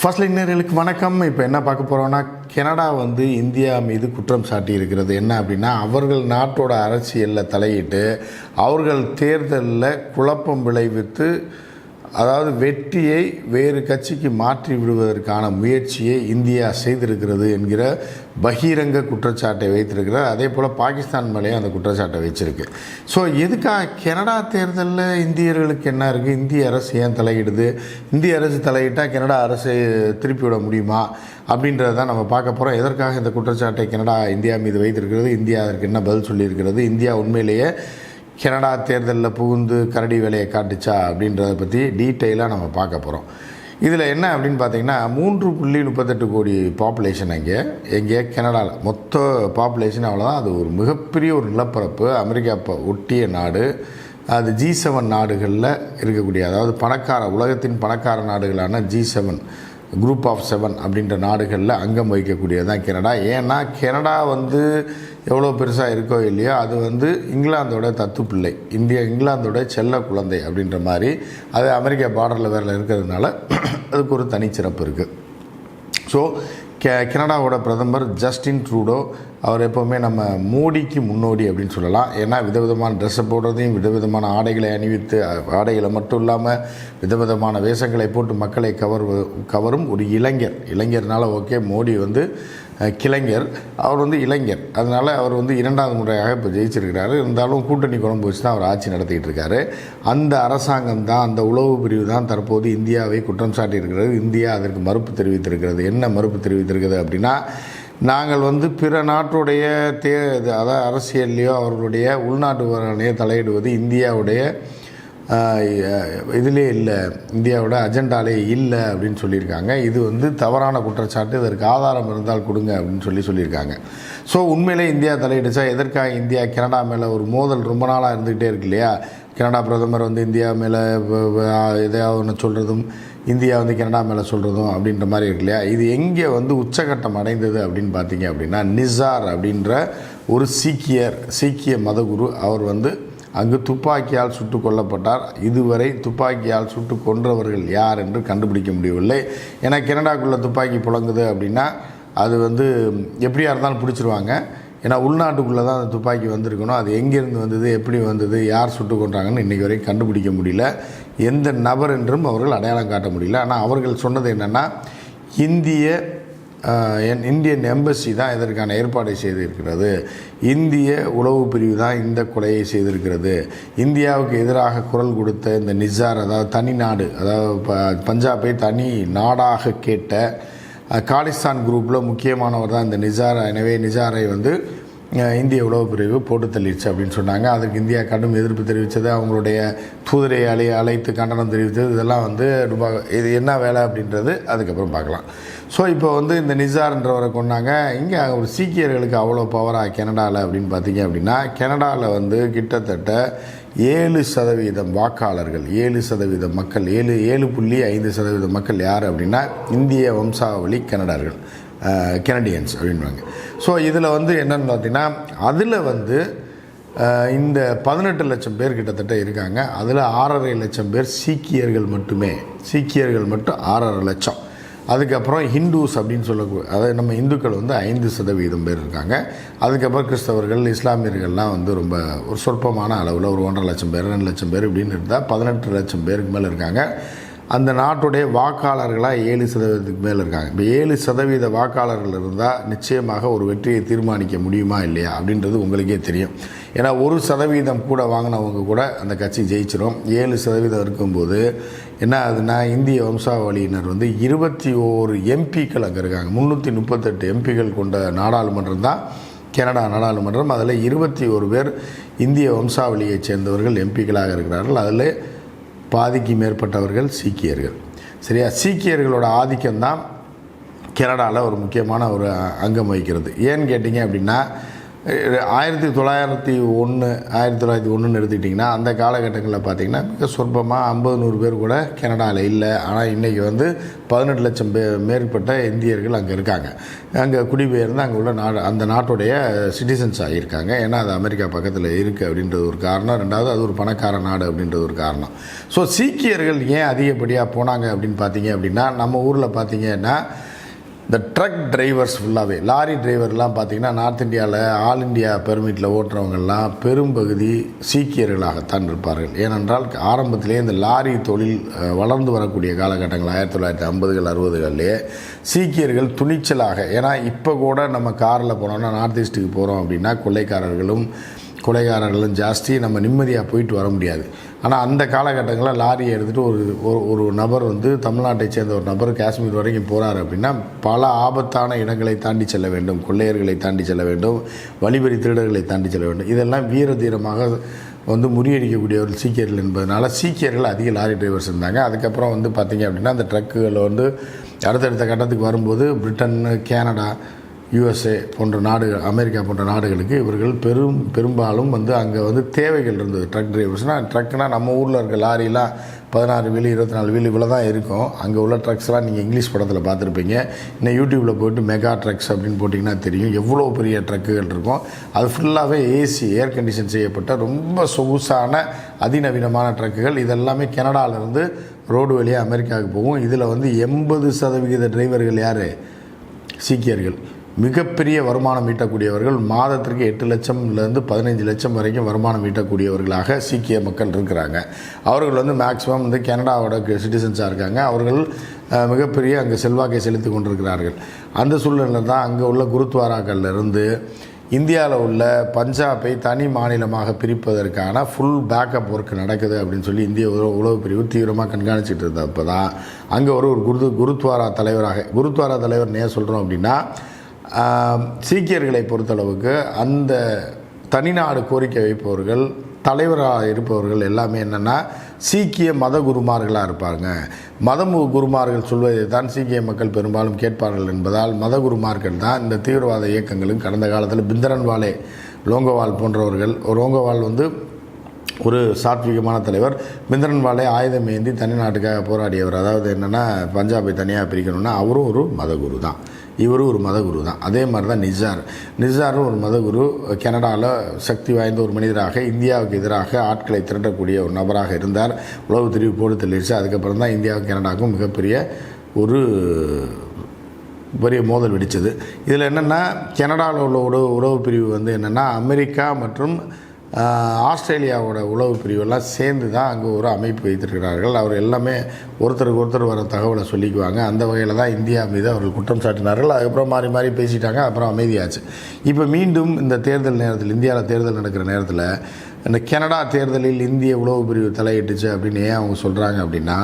First லைனர்களுக்கு வணக்கம். இப்போ என்ன பார்க்க போகிறோன்னா கனடா வந்து இந்தியா மீது குற்றம் சாட்டி இருக்கிறது என்ன அப்படின்னா அவர்கள் நாட்டோட அரசியலில் தலையிட்டு அவர்கள் தேர்தலில் குழப்பம் விளைவித்து அதாவது வெற்றியை வேறு கட்சிக்கு மாற்றி விடுவதற்கான முயற்சியை இந்தியா செய்திருக்கிறது என்கிற பகிரங்க குற்றச்சாட்டை வைத்திருக்கிறார். அதே போல் பாகிஸ்தான் மேலேயும் அந்த குற்றச்சாட்டை வச்சிருக்கு. ஸோ எதுக்காக கனடா தேர்தலில் இந்தியர்களுக்கு என்ன இருக்குது இந்திய அரசு ஏன் தலையிடுது? இந்திய அரசு தலையிட்டால் கனடா அரசு திருப்பி விட முடியுமா? அப்படின்றத தான் நம்ம பார்க்க போகிறோம் எதற்காக இந்த குற்றச்சாட்டை கனடா இந்தியா மீது வைத்திருக்கிறது? இந்தியா அதற்கு என்ன பதில் சொல்லியிருக்கிறது? இந்தியா உண்மையிலேயே கனடா தேர்தலில் புகுந்து கரடி வேலையை காட்டுச்சா அப்படின்றத பற்றி டீட்டெயிலாக நம்ம பார்க்க போகிறோம் இதில் என்ன அப்படின்னு பார்த்தீங்கன்னா மூன்று புள்ளி முப்பத்தெட்டு கோடி பாப்புலேஷன் அங்கே. எங்கே கனடாவில் மொத்த பாப்புலேஷன் அவ்வளோதான் அது ஒரு மிகப்பெரிய ஒரு நிலப்பரப்பு. அமெரிக்கா ப- ஒட்டிய நாடு. அது ஜி செவன் நாடுகளில் இருக்கக்கூடிய அதாவது பணக்கார உலகத்தின் பணக்கார நாடுகளான G seven group of seven அப்படின்ற நாடுகளில் அங்கம் வகிக்கக்கூடியது தான் கனடா. ஏன்னா கனடா வந்து எவ்வளோ பெருசாக இருக்கோ இல்லையோ அது வந்து இங்கிலாந்தோட தத்து பிள்ளை இந்தியா இங்கிலாந்தோட செல்ல குழந்தை அப்படின்ற மாதிரி. அது அமெரிக்கா பார்டரில் வேறு இருக்கிறதுனால அதுக்கு ஒரு தனிச்சிறப்பு இருக்குது ஸோ கே கனடாவோட பிரதமர் ஜஸ்டின் ட்ரூடோ அவர் எப்போவுமே நம்ம மோடிக்கு முன்னோடி அப்படின்னு சொல்லலாம். ஏன்னா விதவிதமான ட்ரெஸ்ஸை போடுறதையும் விதவிதமான ஆடைகளை அணிவித்து ஆடைகளை மட்டும் இல்லாமல் விதவிதமான வேஷங்களை போட்டு மக்களை கவர் கவரும் ஒரு இளைஞர். இளைஞர்னால ஓகே மோடி வந்து கிளைஞர். அவர் வந்து இளைஞர். அதனால் அவர் வந்து இரண்டாவது முறையாக இப்போ ஜெயிச்சிருக்கிறாரு. இருந்தாலும் கூட்டணி குழம்பு வச்சு தான் அவர் ஆட்சி நடத்திக்கிட்டு இருக்காரு அந்த அரசாங்கம் தான் அந்த உளவு பிரிவு தான் தற்போது இந்தியாவை குற்றம் சாட்டியிருக்கிறது. இந்தியா அதற்கு மறுப்பு தெரிவித்திருக்கிறது. என்ன மறுப்பு தெரிவித்திருக்கிறது அப்படின்னா நாங்கள் வந்து பிற நாட்டுடைய தே அதாவது அரசியல்லையோ அவர்களுடைய உள்நாட்டு விவகாரங்களையோ தலையிடுவது இந்தியாவுடைய இதிலே இல்லை. இந்தியாவோட அஜெண்டாலே இல்லை அப்படின்னு சொல்லியிருக்காங்க. இது வந்து தவறான குற்றச்சாட்டு. இதற்கு ஆதாரம் இருந்தால் கொடுங்க அப்படின்னு சொல்லி சொல்லியிருக்காங்க. ஸோ உண்மையிலே இந்தியா தலையிடுச்சா? எதற்காக இந்தியா கனடா மேலே ஒரு மோதல் ரொம்ப நாளாக இருந்துக்கிட்டே இருக்கு இல்லையா? கனடா பிரதமர் வந்து இந்தியா மேலே எதையாவது ஒன்று சொல்கிறதும் இந்தியா வந்து கனடா மேலே சொல்கிறதும் அப்படின்ற மாதிரி இருக்கு இல்லையா? இது எங்கே வந்து உச்சகட்டம் அடைந்தது அப்படின்னு பார்த்தீங்க அப்படின்னா நிசார் அப்படின்ற ஒரு சீக்கியர் சீக்கிய மதகுரு அவர் வந்து அங்கு துப்பாக்கியால் சுட்டு கொல்லப்பட்டார். இதுவரை துப்பாக்கியால் சுட்டு கொன்றவர்கள் யார் என்று கண்டுபிடிக்க முடியவில்லை. ஏன்னா கனடாக்குள்ளே துப்பாக்கி புழங்குது அப்படின்னா அது வந்து எப்படியா இருந்தாலும் பிடிச்சிருவாங்க. ஏன்னா உள்நாட்டுக்குள்ளே தான் அந்த துப்பாக்கி வந்திருக்கணும். அது எங்கேருந்து வந்தது எப்படி வந்தது யார் சுட்டு கொண்டாங்கன்னு இன்றைக்கி வரைக்கும் கண்டுபிடிக்க முடியல. எந்த நபர் என்றும் அவர்கள் அடையாளம் காட்ட முடியல. ஆனால் அவர்கள் சொன்னது என்னென்னா இந்திய இந்தியன் எம்பசி தான் இதற்கான ஏற்பாடை செய்திருக்கிறது. இந்திய உளவு பிரிவு தான் இந்த கொலையை செய்திருக்கிறது. இந்தியாவுக்கு எதிராக குரல் கொடுத்த இந்த நிஜார் அதாவது தனி நாடு அதாவது ப- பஞ்சாபை தனி நாடாக கேட்ட காலிஸ்தான் குரூப்பில் முக்கியமானவர் தான் இந்த நிசார் எனவே நிஜாரை வந்து இந்திய உளவு பிரிவு போட்டு தள்ளிடுச்சு அப்படின்னு சொன்னாங்க. அதுக்கு இந்தியா கடும் எதிர்ப்பு தெரிவித்தது. அவங்களுடைய தூதரை அலை அழைத்து கண்டனம் தெரிவித்தது. இதெல்லாம் வந்து ரொம்ப இது என்ன வேலை அப்படின்றது அதுக்கப்புறம் பார்க்கலாம். ஸோ இப்போ வந்து இந்த நிசார்ன்றவரை கொண்டாங்க இங்கே ஒரு சீக்கியர்களுக்கு அவ்வளோ பவராக கனடாவில் அப்படின்னு பார்த்தீங்க அப்படின்னா கனடாவில் வந்து கிட்டத்தட்ட ஏழு சதவீதம் வாக்காளர்கள் ஏழு சதவீத மக்கள் ஏழு ஏழு புள்ளி ஐந்து சதவீத மக்கள் யார் அப்படின்னா இந்திய வம்சாவளி கனடார்கள். கெனடியன்ஸ் அப்படின்வாங்க ஸோ இதில் வந்து என்னென்னு பார்த்தீங்கன்னா அதில் வந்து இந்த பதினெட்டு லட்சம் பேர் கிட்டத்தட்ட இருக்காங்க. அதில் ஆறரை லட்சம் பேர் சீக்கியர்கள் மட்டுமே. சீக்கியர்கள் மட்டும் ஆறரை லட்சம். அதுக்கப்புறம் ஹிந்துஸ் அப்படின்னு சொல்லக்கூடிய அதாவது நம்ம இந்துக்கள் வந்து ஐந்து சதவீதம் பேர் இருக்காங்க. அதுக்கப்புறம் கிறிஸ்தவர்கள் இஸ்லாமியர்கள்லாம் வந்து ரொம்ப ஒரு சொற்பமான அளவில் ஒரு ஒன்றரை லட்சம் பேர் ரெண்டு லட்சம் பேர் இப்படின்னு இருந்தால் பதினெட்டு லட்சம் பேருக்கு மேலே இருக்காங்க. அந்த நாட்டுடைய வாக்காளர்களாக ஏழு சதவீதத்துக்கு மேலே இருக்காங்க. இப்போ ஏழு சதவீத வாக்காளர்கள் இருந்தால் நிச்சயமாக ஒரு வெற்றியை தீர்மானிக்க முடியுமா இல்லையா அப்படின்றது உங்களுக்கே தெரியும். ஏன்னா ஒரு சதவீதம் கூட வாங்கினவங்க கூட அந்த கட்சி ஜெயிச்சிடும் ஏழு சதவீதம் இருக்கும்போது என்ன ஆகுதுன்னா இந்திய வம்சாவளியினர் வந்து இருபத்தி ஓரு எம்பிக்கள் அங்கே இருக்காங்க. முந்நூற்றி முப்பத்தெட்டு எம்பிக்கள் கொண்ட நாடாளுமன்றம் தான் கனடா நாடாளுமன்றம். அதில் இருபத்தி ஒரு பேர் இந்திய வம்சாவளியைச் சேர்ந்தவர்கள் எம்பிக்களாக இருக்கிறார்கள். அதில் பாதிக்கு மேற்பட்டவர்கள் சீக்கியர்கள். சரியா? சீக்கியர்களோட ஆதிக்கம் தான் கனடாவில் ஒரு முக்கியமான ஒரு அங்கம் வகிக்கிறது. ஏன்னு கேட்டிங்க அப்படின்னா ஆயிரத்தி தொள்ளாயிரத்தி ஒன்று ஆயிரத்தி தொள்ளாயிரத்தி ஒன்றுன்னு எடுத்துக்கிட்டிங்கன்னா அந்த காலகட்டங்களில் பார்த்தீங்கன்னா மிக சொற்பமாக ஐம்பது நூறு பேர் கூட கனடாவில் இல்லை. ஆனால் இன்றைக்கி வந்து பதினெட்டு லட்சம் பே மேற்பட்ட இந்தியர்கள் அங்கே இருக்காங்க. அங்கே குடிபெயர்ந்து அங்கே உள்ள நாடு அந்த நாட்டுடைய சிட்டிசன்ஸ் ஆகியிருக்காங்க. ஏன்னா அது அமெரிக்கா பக்கத்தில் இருக்குது அப்படின்றது ஒரு காரணம். ரெண்டாவது அது ஒரு பணக்கார நாடு அப்படின்றது ஒரு காரணம். ஸோ சீக்கியர்கள் ஏன் அதிகப்படியாக போனாங்க அப்படின்னு பார்த்தீங்க அப்படின்னா நம்ம ஊரில் பார்த்தீங்கன்னா இந்த ட்ரக் டிரைவர்ஸ் ஃபுல்லாகவே லாரி டிரைவர்லாம் பார்த்தீங்கன்னா நார்த் இந்தியாவில் ஆல் இந்தியா பெர்மிட்டில் ஓட்டுறவங்கெல்லாம் பெரும்பகுதி சீக்கியர்களாகத்தான் இருப்பார்கள். ஏனென்றால் ஆரம்பத்திலே இந்த லாரி தொழில் வளர்ந்து வரக்கூடிய காலகட்டங்கள் ஆயிரத்தி தொள்ளாயிரத்தி ஐம்பதுகள் அறுபதுகள்லேயே சீக்கியர்கள் துணிச்சலாக ஏன்னா இப்போ கூட நம்ம காரில் போனோம்னா நார்த் ஈஸ்ட்டுக்கு போகிறோம் அப்படின்னா கொள்ளைக்காரர்களும் கொலைகாரர்களும் ஜாஸ்தி நம்ம நிம்மதியாக போயிட்டு வர முடியாது. ஆனால் அந்த காலகட்டங்களில் லாரியை எடுத்துகிட்டு ஒரு ஒரு ஒரு நபர் வந்து தமிழ்நாட்டை சேர்ந்த ஒரு நபர் காஷ்மீர் வரைக்கும் போகிறார் அப்படின்னா பல ஆபத்தான இடங்களை தாண்டி செல்ல வேண்டும். கொள்ளையர்களை தாண்டி செல்ல வேண்டும். வழிபறி திருடர்களை தாண்டி செல்ல வேண்டும். இதெல்லாம் வீர தீரமாக வந்து முறியடிக்கக்கூடியவர்கள் சீக்கியர்கள் என்பதனால சீக்கியர்கள் அதிக லாரி டிரைவர்ஸ் இருந்தாங்க. அதுக்கப்புறம் வந்து பார்த்திங்க அப்படின்னா அந்த ட்ரக்குகள் வந்து அடுத்தடுத்த கட்டத்துக்கு வரும்போது பிரிட்டன் கேனடா யுஎஸ்ஏ போன்ற நாடுகள் அமெரிக்கா போன்ற நாடுகளுக்கு இவர்கள் பெரும் பெரும்பாலும் வந்து அங்கே வந்து தேவைகள் இருந்தது. ட்ரக் டிரைவர்ஸ்னால் ட்ரக்னால் நம்ம ஊரில் இருக்க லாரிலாம் பதினாறு வீலு இருபத்தி நாலு வீலு இவ்வளோ தான் இருக்கும். அங்கே உள்ள ட்ரக்ஸ்லாம் நீங்கள் இங்கிலீஷ் படத்தில் பார்த்துருப்பீங்க. இன்னும் யூடியூப்பில் போயிட்டு மெகா ட்ரக்ஸ் அப்படின்னு போட்டிங்கன்னா தெரியும். எவ்வளோ பெரிய ட்ரக்குகள் இருக்கும். அது ஃபுல்லாகவே ஏசி ஏர் கண்டிஷன் செய்யப்பட்ட ரொம்ப சொகுசான அதிநவீனமான ட்ரக்குகள் இதெல்லாமே கனடாவிலேருந்து ரோடு வழியாக அமெரிக்காவுக்கு போகும். இதில் வந்து எண்பது சதவிகித டிரைவர்கள் யார்? சீக்கியர்கள். மிகப்பெரிய வருமானம் ஈட்டக்கூடியவர்கள் மாதத்திற்கு எட்டு லட்சம்லேருந்து பதினைஞ்சு லட்சம் வரைக்கும் வருமானம் ஈட்டக்கூடியவர்களாக சீக்கிய மக்கள் இருக்கிறாங்க. அவர்கள் வந்து மேக்ஸிமம் வந்து கனடாவோட சிட்டிசன்ஸாக இருக்காங்க. அவர்கள் மிகப்பெரிய அங்கே செல்வாக்கை செலுத்தி கொண்டிருக்கிறார்கள். அந்த சூழ்நிலையில் தான் அங்கே உள்ள குருத்வாராக்கள்லேருந்து இந்தியாவில் உள்ள பஞ்சாபை தனி மாநிலமாக பிரிப்பதற்கான ஃபுல் பேக்கப் ஒர்க் நடக்குது அப்படின்னு சொல்லி இந்திய உளவு உளவு பிரிவு தீவிரமாக கண்காணிச்சிட்டு இருந்தப்போ தான் அங்கே ஒரு ஒரு குரு குருத்வாரா தலைவராக குருத்வாரா தலைவர் ஏன் சொல்கிறோம் அப்படின்னா சீக்கியர்களை பொறுத்தளவுக்கு அந்த தனிநாடு கோரிக்கை வைப்பவர்கள் தலைவராக இருப்பவர்கள் எல்லாமே என்னென்னா சீக்கிய மத குருமார்களாக இருப்பாங்க. மத குருமார்கள் சொல்வதை தான் சீக்கிய மக்கள் பெரும்பாலும் கேட்பார்கள் என்பதால் மத குருமார்கள் தான் இந்த தீவிரவாத இயக்கங்களும் கடந்த காலத்தில் பிந்தரன்வாலே லோங்கோவால் போன்றவர்கள் லோங்கோவால் வந்து ஒரு சாத்விகமான தலைவர். பிந்தரன்வாலே ஆயுதம் ஏந்தி தனிநாட்டுக்காக போராடியவர். அதாவது என்னென்னா பஞ்சாபை தனியாக பிரிக்கணும்னா அவரும் ஒரு மதகுரு தான். இவரும் ஒரு மதகுரு தான். அதே மாதிரி தான் நிஜார். நிஜாரும் ஒரு மதகுரு. கனடாவில் சக்தி வாய்ந்த ஒரு மனிதராக இந்தியாவுக்கு எதிராக ஆட்களை திரட்டக்கூடிய ஒரு நபராக இருந்தார். உளவு தெரிவு போட்டு தெளிச்சு அதுக்கப்புறம் தான் இந்தியாவுக்கும் கனடாவுக்கும் மிகப்பெரிய ஒரு பெரிய மோதல் வெடிச்சது. இதில் என்னென்னா கனடாவில் உள்ள உறவு உறவு பிரிவு வந்து என்னென்னா அமெரிக்கா மற்றும் ஆஸ்திரேலியாவோட உளவு பிரிவெல்லாம் சேர்ந்து தான் அங்கே ஒரு அமைப்பு வைத்திருக்கிறார்கள். அவர் எல்லாமே ஒருத்தருக்கு ஒருத்தர் வர தகவலை சொல்லிக்குவாங்க. அந்த வகையில் தான் இந்தியா மீது அவர்கள் குற்றம் சாட்டினார்கள். அதுக்கப்புறம் மாறி மாறி பேசிட்டாங்க. அப்புறம் அமைதியாச்சு. இப்போ மீண்டும் இந்த தேர்தல் நேரத்தில் இந்தியாவில் தேர்தல் நடக்கிற நேரத்தில் இந்த கனடா தேர்தலில் இந்திய உளவு பிரிவு தலையிட்டுச்சு அப்படின்னு ஏன் அவங்க சொல்கிறாங்க அப்படின்னா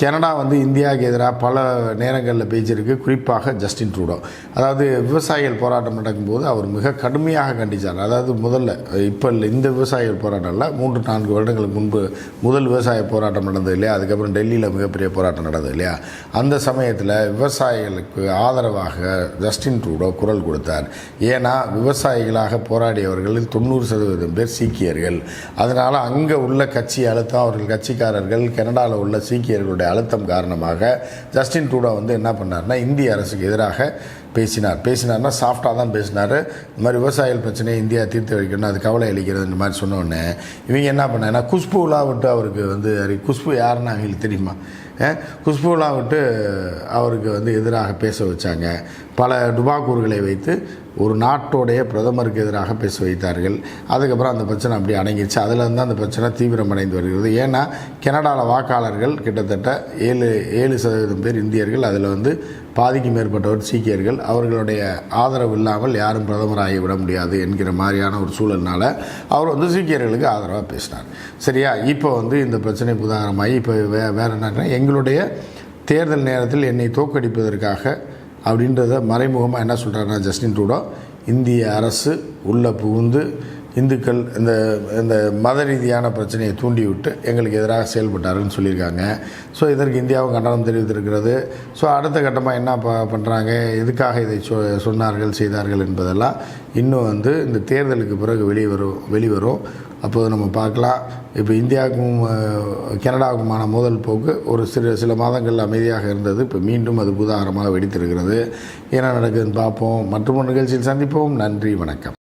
கனடா வந்து இந்தியாவுக்கு எதிராக பல நேரங்களில் பேச்சிருக்கு குறிப்பாக ஜஸ்டின் ட்ரூடோ. அதாவது விவசாயிகள் போராட்டம் நடக்கும்போது அவர் மிக கடுமையாக கண்டித்தார் அதாவது முதல்ல இப்போ இல்லை இந்த விவசாயிகள் போராட்டம் இல்லை. மூன்று நான்கு வருடங்களுக்கு முன்பு முதல் விவசாய போராட்டம் நடந்தது இல்லையா? அதுக்கப்புறம் டெல்லியில் மிகப்பெரிய போராட்டம் நடந்தது இல்லையா? அந்த சமயத்தில் விவசாயிகளுக்கு ஆதரவாக ஜஸ்டின் ட்ரூடோ குரல் கொடுத்தார். ஏன்னா விவசாயிகளாக போராடியவர்களில் தொண்ணூறு சதவீதம் பேர் சீக்கியர்கள். அதனால் அங்கே உள்ள கட்சி அழுத்தம் அவர்கள் கட்சிக்காரர்கள் கனடாவில் உள்ள சீக்கியர்களுடைய அழுத்தம் காரணமாக ஜஸ்டின் ட்ரூடோ வந்து என்ன பண்ணார்னா இந்திய அரசுக்கு எதிராக பேசினார். பேசினார்னா சாஃப்டாக தான் பேசினார். இந்த மாதிரி விவசாயிகள் பிரச்சனையை இந்தியா தீர்த்து வைக்கணும் அது கவலை அளிக்கிறது இந்த மாதிரி சொன்னோடனே இவங்க என்ன பண்ணாங்கன்னா குஷ்புலாம் விட்டு அவருக்கு வந்து அறி- குஷ்பு யாருன்னு அவங்களுக்கு தெரியுமா? அஹ், குஷ்புலாம் விட்டு அவருக்கு வந்து எதிராக பேச வச்சாங்க. பல டுபாக்கூர்களை வைத்து ஒரு நாட்டோடைய பிரதமருக்கு எதிராக பேச வைத்தார்கள். அதுக்கப்புறம் அந்த பிரச்சனை அப்படி அடங்கிடுச்சு அதில் இருந்து அந்த பிரச்சனை தீவிரமடைந்து வருகிறது. ஏன்னா கனடாவில் வாக்காளர்கள் கிட்டத்தட்ட ஏழு ஏழு சதவீதம் பேர் இந்தியர்கள். அதில் வந்து பாதிக்கு மேற்பட்டவர் சீக்கியர்கள் அவர்களுடைய ஆதரவு இல்லாமல் யாரும் பிரதமராகி விட முடியாது என்கிற மாதிரியான ஒரு சூழல்னால அவர் வந்து சீக்கியர்களுக்கு ஆதரவாக பேசினார். சரியா? இப்போ வந்து இந்த பிரச்சனை புதாகரமாகி இப்போ வே வேறு என்ன எங்களுடைய தேர்தல் நேரத்தில் என்னை தோற்கடிப்பதற்காக அப்படின்றத மறைமுகமாக என்ன சொல்கிறாருன்னா ஜஸ்டின் ட்ரூடோ இந்திய அரசு உள்ளே புகுந்து இந்துக்கள் இந்த இந்த மத ரீதியான பிரச்சனையை தூண்டிவிட்டு எங்களுக்கு எதிராக செயல்பட்டாருன்னு சொல்லியிருக்காங்க. ஸோ இதற்கு இந்தியாவும் கண்டனம் தெரிவித்திருக்கிறது. ஸோ அடுத்த கட்டமாக என்ன ப பண்ணுறாங்க எதுக்காக இதை சொ சொன்னார்கள் செய்தார்கள் என்பதெல்லாம் இன்னும் வந்து இந்த தேர்தலுக்கு பிறகு வெளிவரும் வெளிவரும். அப்போது நம்ம பார்க்கலாம். இப்போ இந்தியாவுக்கும் கனடாவுக்குமான மோதல் போக்கு ஒரு சிறு சில மாதங்கள் அமைதியாக இருந்தது. இப்போ மீண்டும் அது புதாகரமாக வெடித்திருக்கிறது. என்ன நடக்குதுன்னு பார்ப்போம். மற்றும் நிகழ்ச்சியில் சந்திப்போம். நன்றி வணக்கம்.